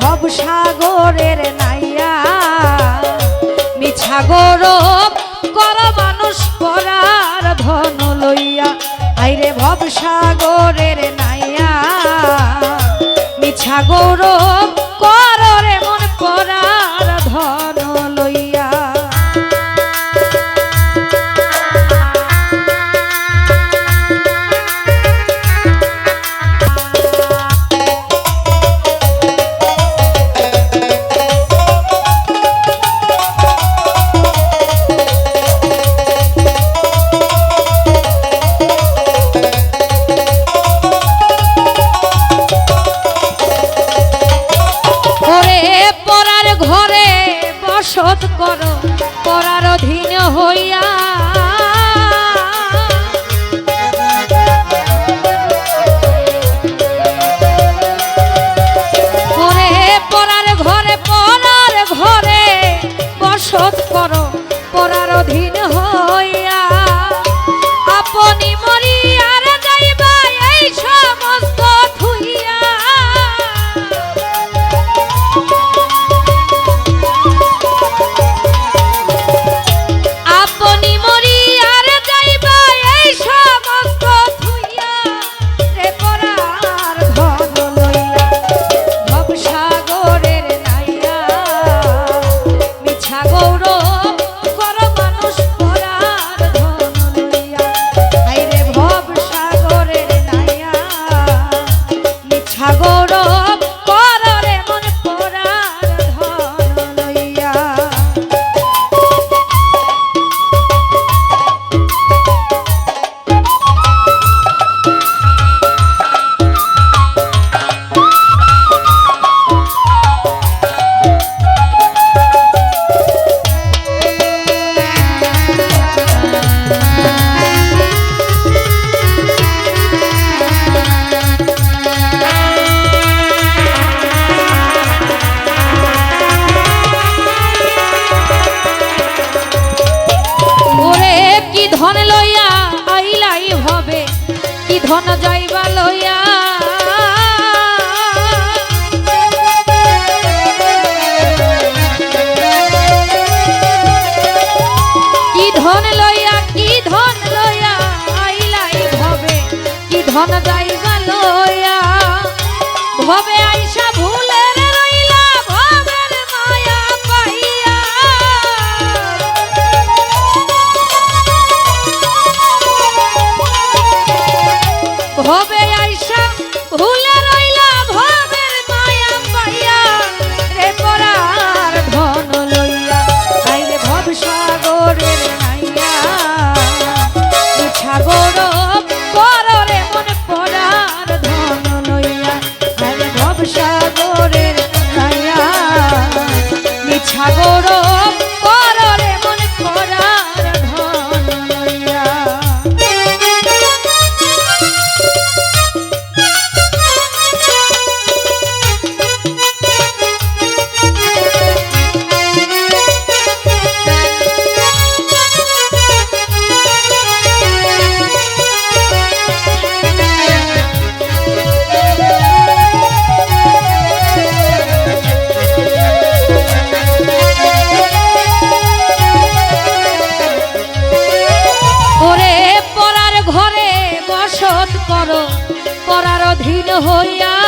ভবসাগরের নাইয়া মিছাগর ধন যাইবা লইয়া। কি ধন লইয়া, কি ধন লইয়া, আইলাই ভবে। কি ধন যাইবা লইয়া, ভবে joven. পরার অধীন হইয়া